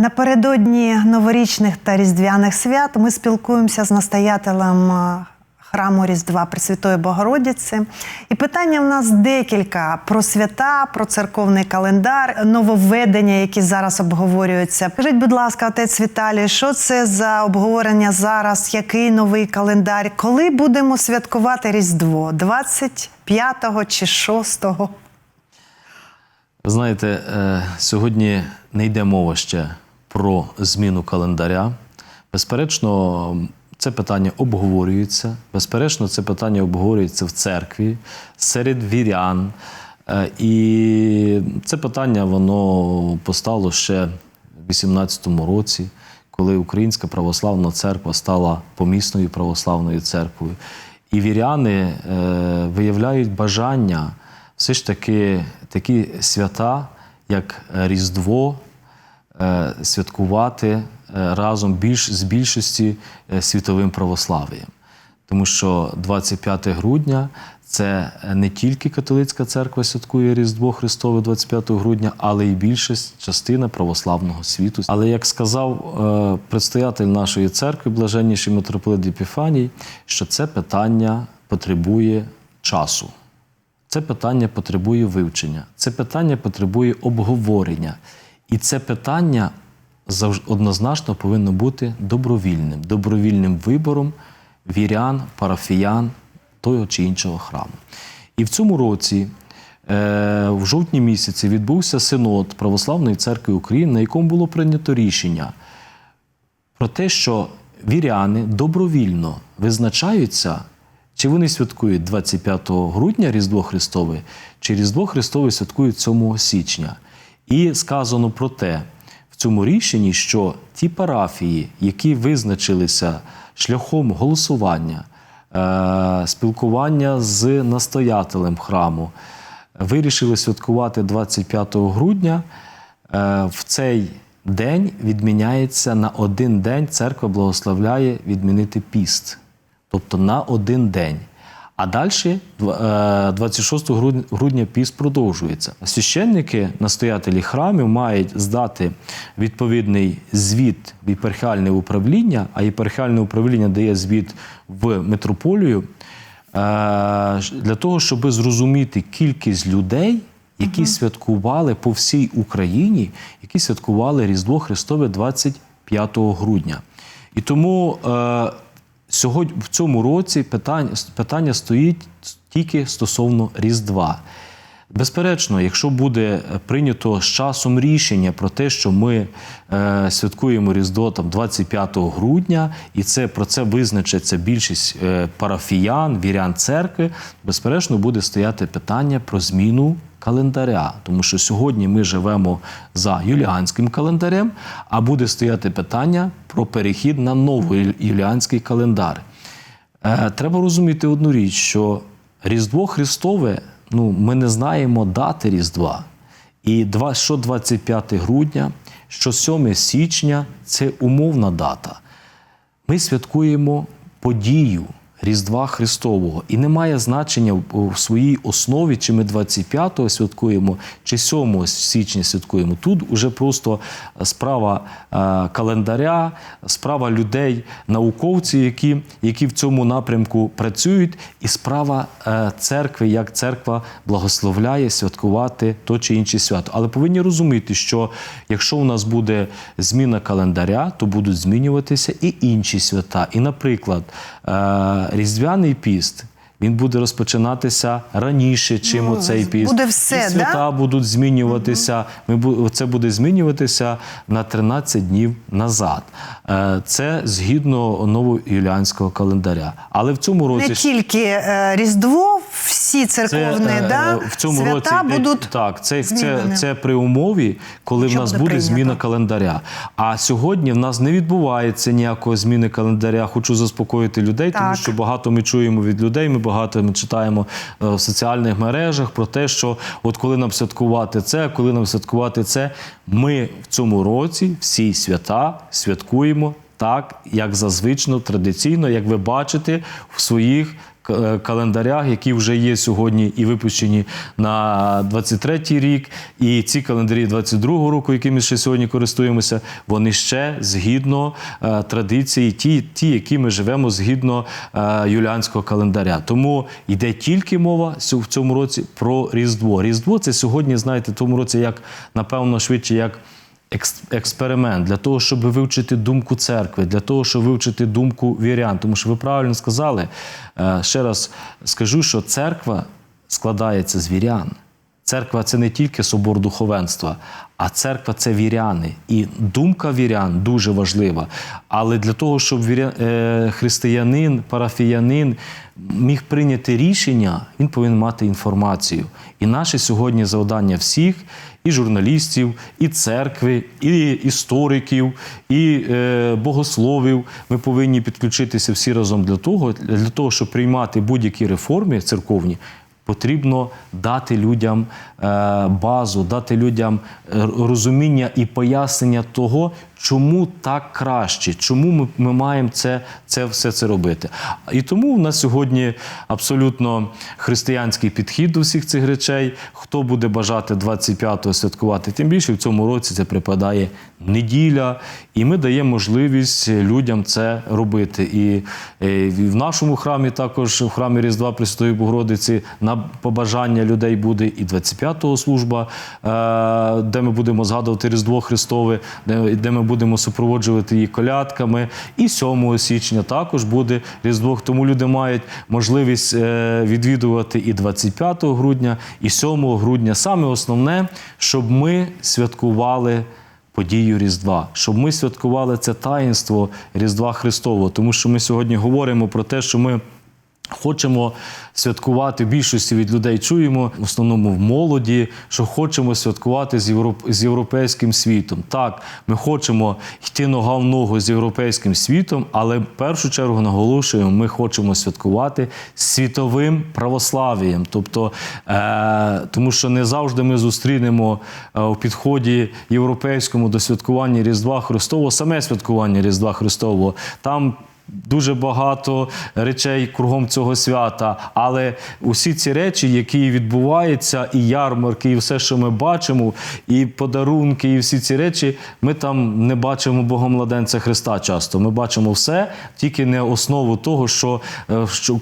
Напередодні новорічних та різдвяних свят ми спілкуємося з настоятелем е, храму Різдва Пресвятої Богородиці. І питання в нас декілька про свята, про церковний календар, нововведення, які зараз обговорюються. Скажіть, будь ласка, отець Віталій, що це за обговорення зараз? Який новий календар? Коли будемо святкувати Різдво? 25-го чи 6-го? Ви знаєте, е, сьогодні не йде мова ще про зміну календаря. Безперечно, це питання обговорюється. Безперечно, це питання обговорюється в церкві серед вірян. Е, І це питання воно постало ще в 18-му році, коли Українська православна церква стала помісною православною церквою. І віряни е, виявляють бажання все ж таки такі свята, як Різдво, святкувати е, разом більш з більшості е, світовим православ'ям. Тому що 25 грудня це не тільки католицька церква святкує Різдво Христове 25 грудня, але й більшість частина православного світу. Але як сказав е, предстоятель нашої церкви, блаженніший митрополит Епіфаній, що це питання потребує часу. Це питання потребує вивчення, це питання потребує обговорення. І це питання однозначно повинно бути добровільним, добровільним вибором вірян, парафіян того чи іншого храму. І в цьому році, е, в жовтні місяці, відбувся синод Православної церкви України, на якому було прийнято рішення про те, що віряни добровільно визначаються, чи вони святкують 25 грудня Різдво Христове, чи Різдво Христове святкують 7 січня. І сказано про те в цьому рішенні, що ті парафії, які визначилися шляхом голосування, е, спілкування з настоятелем храму, вирішили святкувати 25 грудня. Е, В цей день відміняється на один день. Церква благословляє відмінити піст, тобто на один день. А далі, 26 грудня- грудня, піст продовжується. Священники, настоятелі храмів, мають здати відповідний звіт в єпархіальне управління, а єпархіальне управління дає звіт в митрополію е, для того, щоб зрозуміти кількість людей, які святкували по всій Україні, які святкували Різдво Христове 25 грудня. І тому е, сьогодні в цьому році питання, питання стоїть тільки стосовно Різдва. Безперечно, якщо буде прийнято з часом рішення про те, що ми е, святкуємо Різдво там 25 грудня, і це про це визначиться більшість е, парафіян, вірян церкви, безперечно, буде стояти питання про зміну календаря, тому що сьогодні ми живемо за юліанським календарем, а буде стояти питання про перехід на новий юліанський календар. Е, Треба розуміти одну річ, що Різдво Христове, ну, ми не знаємо дати Різдва. І два- що 25 грудня, що 7 січня це умовна дата. Ми святкуємо подію Різдва Христового. І немає значення в- своїй основі, чи ми 25-го святкуємо, чи 7 січня святкуємо. Тут уже просто справа е, календаря, справа людей, науковців, які, які в цьому напрямку працюють, і справа е, церкви, як церква благословляє святкувати то чи інше свято. Але повинні розуміти, що якщо у нас буде зміна календаря, то будуть змінюватися і інші свята. І, наприклад, е, Різдвяний піст. Він буде розпочинатися раніше, чим Ну, оцей піст. буде все, і свята да? будуть змінюватися. Ми бу- це буде змінюватися на 13 днів назад. Е, Це згідно новоюліанського календаря. Але в цьому році Не тільки е, Різдво, всі церковні е, да, в цьому свята році будуть так. Це, це, це при умові, коли в нас буде прийнято? зміна календаря. А сьогодні в нас не відбувається ніякої зміни календаря. Хочу заспокоїти людей, тому що багато ми чуємо від людей. Ми багато ми читаємо е, в соціальних мережах про те, що от коли нам святкувати це, коли нам святкувати це, ми в цьому році всі свята святкуємо так, як зазвично, традиційно, як ви бачите в своїх календарях, які вже є сьогодні і випущені на 23-й рік. І ці календарі 22-го року, якими ще сьогодні користуємося, вони ще згідно е, традиції, ті, ті, які ми живемо згідно е, юліанського календаря. Тому йде тільки мова в цьому році про Різдво. Різдво це сьогодні, знаєте, в тому році як напевно швидше як. Екс- Експеримент для того, щоб вивчити думку церкви, для того, щоб вивчити думку вірян. Тому що ви правильно сказали. Е, Ще раз скажу, що церква складається з вірян. Церква це не тільки собор духовенства, а церква це віряни. І думка вірян дуже важлива. Але для того, щоб е, християнин, парафіянин міг прийняти рішення, він повинен мати інформацію. І наше сьогодні завдання всіх, і журналістів, і церкви, і істориків, і е, богословів. Ми повинні підключитися всі разом для того, для того, щоб приймати будь-які реформи церковні. Потрібно дати людям е, базу, дати людям е, розуміння і пояснення того, чому так краще, чому ми, ми маємо це, це все це робити. І тому в нас сьогодні абсолютно християнський підхід до всіх цих речей. Хто буде бажати 25-го святкувати, тим більше в цьому році це припадає неділя, і ми даємо можливість людям це робити. І е, в нашому храмі, також в храмі Різдва Пресвятої Богородиці, на побажання людей буде і 25-го служба, е, де ми будемо згадувати Різдво Христове, де, де ми будемо супроводжувати її колядками. І 7 січня також буде Різдво. Тому люди мають можливість е, відвідувати і 25 грудня, і 7 грудня. Саме основне, щоб ми святкували подію Різдва, щоб ми святкували це таїнство Різдва Христового, тому що ми сьогодні говоримо про те, що ми. Хочемо святкувати більшості від людей. Чуємо в основному в молоді, що хочемо святкувати з, європ... з європейським світом. Так, ми хочемо йти нога в ногу з європейським світом, але в першу чергу наголошуємо, ми хочемо святкувати світовим православієм. Тобто, е... тому що не завжди ми зустрінемо е... у підході європейському до святкування Різдва Христового, саме святкування Різдва Христового. Там Дуже багато речей кругом цього свята, але усі ці речі, які відбуваються, і ярмарки, і все, що ми бачимо, і подарунки, і всі ці речі, ми там не бачимо Богомладенця Христа часто. Ми бачимо все, тільки не основу того, що, е, що е,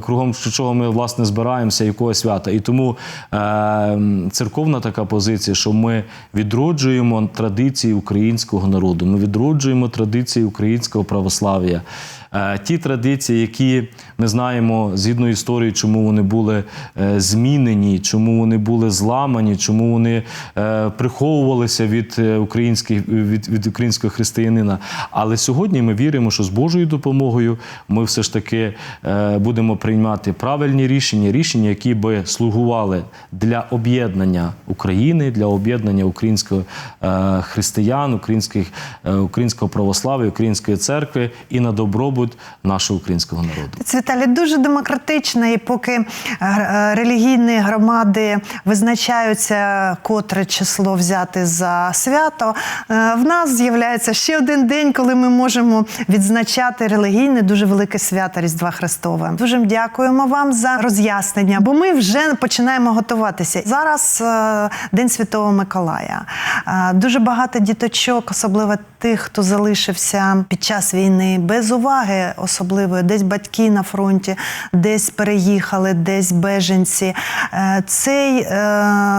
кругом чого ми власне збираємося, якого свята. І тому е, церковна така позиція, що ми відроджуємо традиції українського народу, ми відроджуємо традиції українського православ'я. ja Ті традиції, які ми знаємо згідно історії, чому вони були е, змінені, чому вони були зламані, чому вони е, приховувалися від е, українських від, від українського християнина. Але сьогодні ми віримо, що з Божою допомогою ми все ж таки е, будемо приймати правильні рішення, рішення, які би слугували для об'єднання України, для об'єднання українського е, християн, українських, е, українського православ'я, української церкви і на добробут нашого українського народу. Віталій, дуже демократично, і поки е, релігійні громади визначаються, котре число взяти за свято, е, в нас з'являється ще один день, коли ми можемо відзначати релігійне дуже велике свято Різдва Христове. Дуже дякуємо вам за роз'яснення, бо ми вже починаємо готуватися. Зараз е, День Святого Миколая. Дуже багато діточок, особливо тих, хто залишився під час війни без уваги особливої, десь батьки на фронті, десь переїхали, десь беженці. Е, Цей е,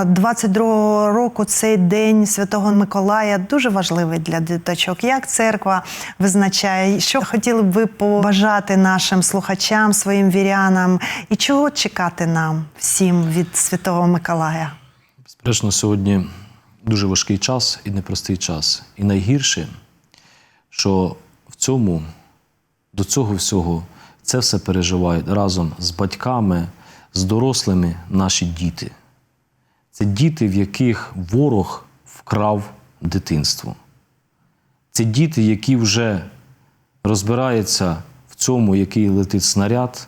22-го року, цей день Святого Миколая дуже важливий для діточок. Як церква визначає, що хотіли б ви побажати нашим слухачам, своїм вірянам, і чого чекати нам всім від Святого Миколая? Безперечно, сьогодні дуже важкий час і непростий час. І найгірше, що в цьому, до цього всього, це все переживають разом з батьками, з дорослими наші діти. Це діти, в яких ворог вкрав дитинство. Це діти, які вже розбираються в цьому, який летить снаряд,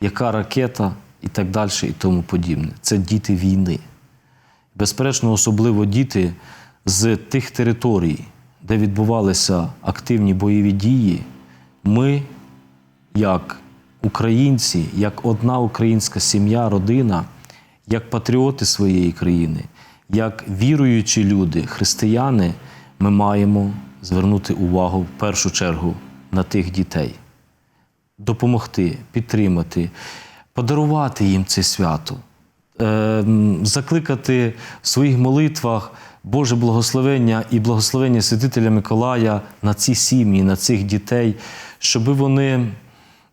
яка ракета і так далі, і тому подібне. Це діти війни. Безперечно, особливо діти з тих територій, де відбувалися активні бойові дії, ми, як українці, як одна українська сім'я, родина, як патріоти своєї країни, як віруючі люди, християни, ми маємо звернути увагу в першу чергу на тих дітей. Допомогти, підтримати, подарувати їм це свято, е, закликати в своїх молитвах Боже благословення і благословення святителя Миколая на ці сім'ї, на цих дітей, щоб вони.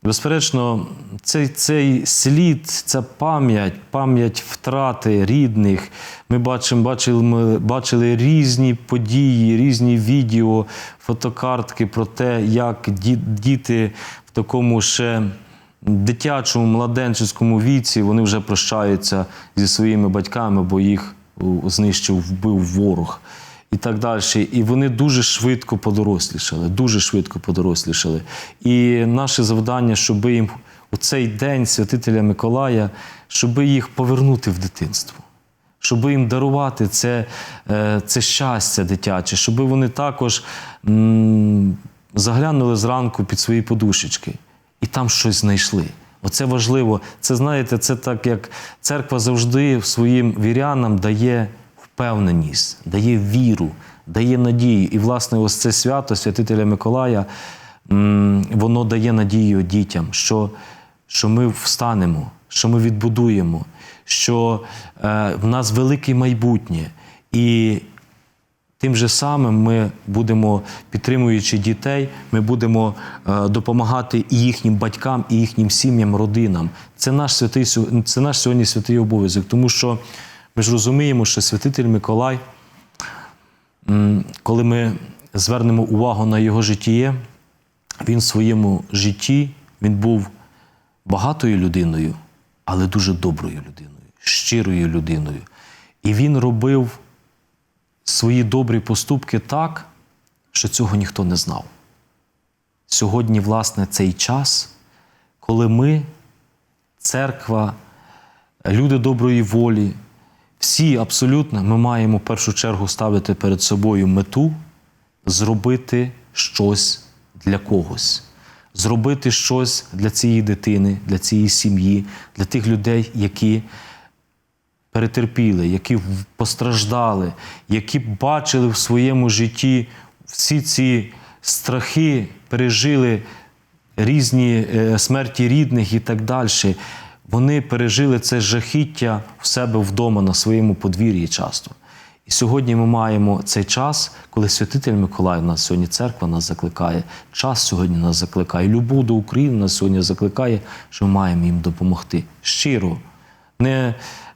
Безперечно, цей, цей слід, ця пам'ять, пам'ять втрати рідних. Ми бачимо, бачили, ми бачили різні події, різні відео, фотокартки про те, як діти в такому ще дитячому, младенческому віці вони вже прощаються зі своїми батьками, бо їх знищив, вбив ворог і так далі. І вони дуже швидко подорослішали, дуже швидко подорослішали. І наше завдання, щоб їм у цей день святителя Миколая, щоб їх повернути в дитинство. Щоб їм дарувати це, е, це щастя дитяче, щоб вони також заглянули зранку під свої подушечки і там щось знайшли. Оце важливо. Це знаєте, це так як церква завжди своїм вірянам дає впевненість, дає віру, дає надію. І, власне, ось це свято святителя Миколая, воно дає надію дітям, що, що ми встанемо, що ми відбудуємо, що е, в нас велике майбутнє. І Тим же самим ми будемо, підтримуючи дітей, ми будемо е, допомагати і їхнім батькам, і їхнім сім'ям, родинам. Це наш святий це наш сьогодні святий обов'язок, тому що ми ж розуміємо, що святитель Миколай, коли ми звернемо увагу на його життя, він в своєму житті він був багатою людиною, але дуже доброю людиною, щирою людиною. І він робив свої добрі поступки так, що цього ніхто не знав. Сьогодні, власне, цей час, коли ми, церква, люди доброї волі, всі абсолютно ми маємо в першу чергу ставити перед собою мету зробити щось для когось, зробити щось для цієї дитини, для цієї сім'ї, для тих людей, які перетерпіли, які постраждали, які бачили в своєму житті всі ці страхи, пережили різні е, смерті рідних і так далі. Вони пережили це жахіття в себе вдома на своєму подвір'ї часто. І сьогодні ми маємо цей час, коли святитель Миколай нас сьогодні церква нас закликає, час сьогодні нас закликає, любов до України нас сьогодні закликає, що ми маємо їм допомогти щиро, не,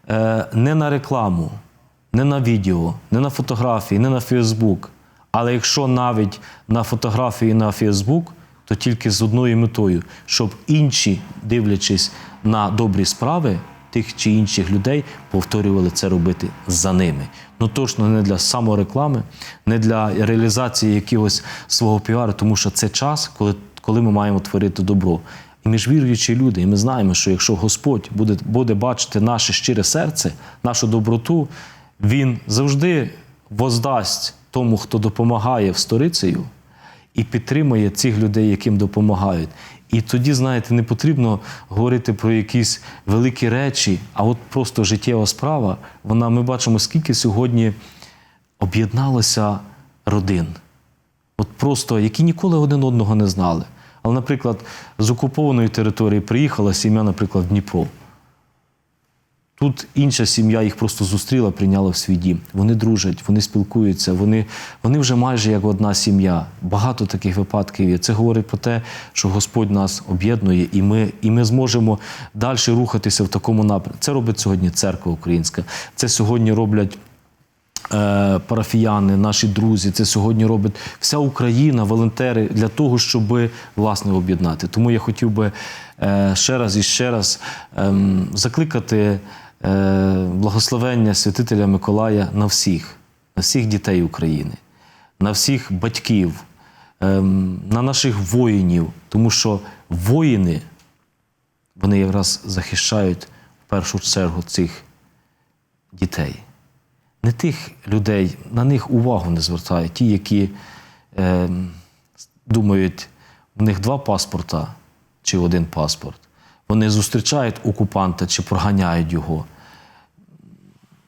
е, не на рекламу, не на відео, не на фотографії, не на Фейсбук. Але якщо навіть на фотографії на Фейсбук, то тільки з одною метою, щоб інші, дивлячись на добрі справи тих чи інших людей, повторювали це робити за ними. Ну точно не для самореклами, не для реалізації якогось свого піару, тому що це час, коли, коли ми маємо творити добро. І ми ж віруючі люди, і ми знаємо, що якщо Господь буде, буде бачити наше щире серце, нашу доброту, Він завжди воздасть тому, хто допомагає в сторицею, і підтримує цих людей, яким допомагають. І тоді, знаєте, не потрібно говорити про якісь великі речі, а от просто життєва справа. Вона ми бачимо, скільки сьогодні об'єдналося родин. От просто, які ніколи один одного не знали. Але, наприклад, з окупованої території приїхала сім'я, наприклад, в Дніпро. Тут інша сім'я їх просто зустріла, прийняла в свій дім. Вони дружать, вони спілкуються, вони, вони вже майже як одна сім'я. Багато таких випадків є. Це говорить про те, що Господь нас об'єднує, і ми, і ми зможемо далі рухатися в такому напрямку. Це робить сьогодні церква українська. Це сьогодні роблять. е, Парафіяни, наші друзі, це сьогодні робить вся Україна, волонтери для того, щоб власне об'єднати. Тому я хотів би е, ще раз і ще раз ем, закликати благословення святителя Миколая на всіх, на всіх дітей України, на всіх батьків, ем, на наших воїнів, тому що воїни вони якраз захищають в першу чергу цих дітей. Не тих людей, на них увагу не звертають. Ті, які е, думають, в них два паспорта, чи один паспорт. Вони зустрічають окупанта чи проганяють його.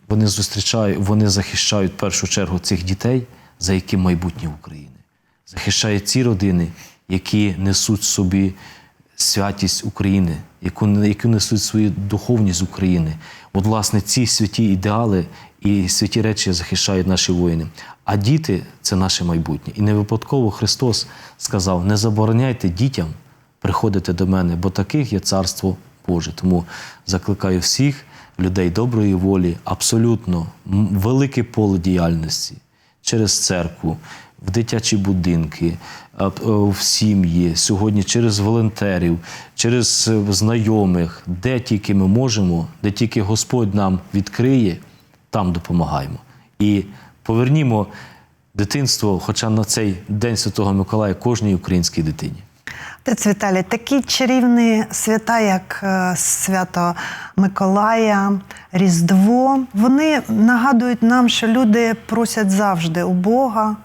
Вони зустрічають, вони захищають в першу чергу цих дітей, за які майбутнє України. Захищають ці родини, які несуть собі святість України, яку, яку несуть свою духовність України. От, власне, ці святі ідеали і святі речі захищають наші воїни. А діти це наше майбутнє. І не випадково Христос сказав: не забороняйте дітям приходити до мене, бо таких є царство Боже. Тому закликаю всіх людей доброї волі, абсолютно велике поле діяльності через церкву, в дитячі будинки, е, в сім'ї, сьогодні через волонтерів, через е, знайомих, де тільки ми можемо, де тільки Господь нам відкриє, там допомагаємо. І повернімо дитинство, хоча на цей день Святого Миколая кожній українській дитині. Отець Віталій, такі чарівні свята, як е, свято Миколая, Різдво, вони нагадують нам, що люди просять завжди у Бога,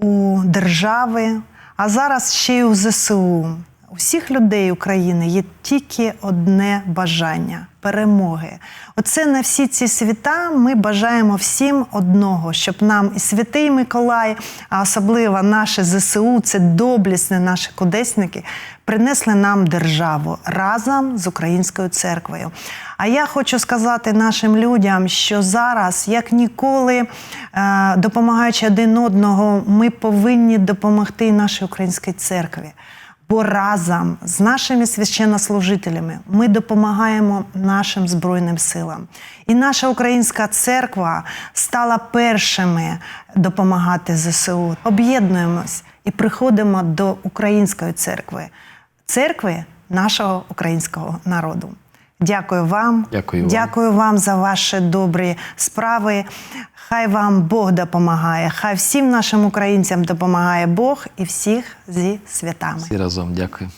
у держави, а зараз ще й у ЗСУ. У всіх людей України є тільки одне бажання перемоги. Оце на всі ці свята ми бажаємо всім одного, щоб нам і святий Миколай, а особливо наші ЗСУ, це доблісні наші кудесники, принесли нам державу разом з українською церквою. А я хочу сказати нашим людям, що зараз, як ніколи, е, допомагаючи один одного, ми повинні допомогти нашій українській церкві. Бо разом з нашими священнослужителями ми допомагаємо нашим Збройним силам. І наша українська церква стала першими допомагати ЗСУ. Об'єднуємось і приходимо до української церкви, церкви нашого українського народу. Дякую вам. Дякую вам. Дякую вам за ваші добрі справи. Хай вам Бог допомагає, хай всім нашим українцям допомагає Бог і всіх зі святами. Всі разом дякую.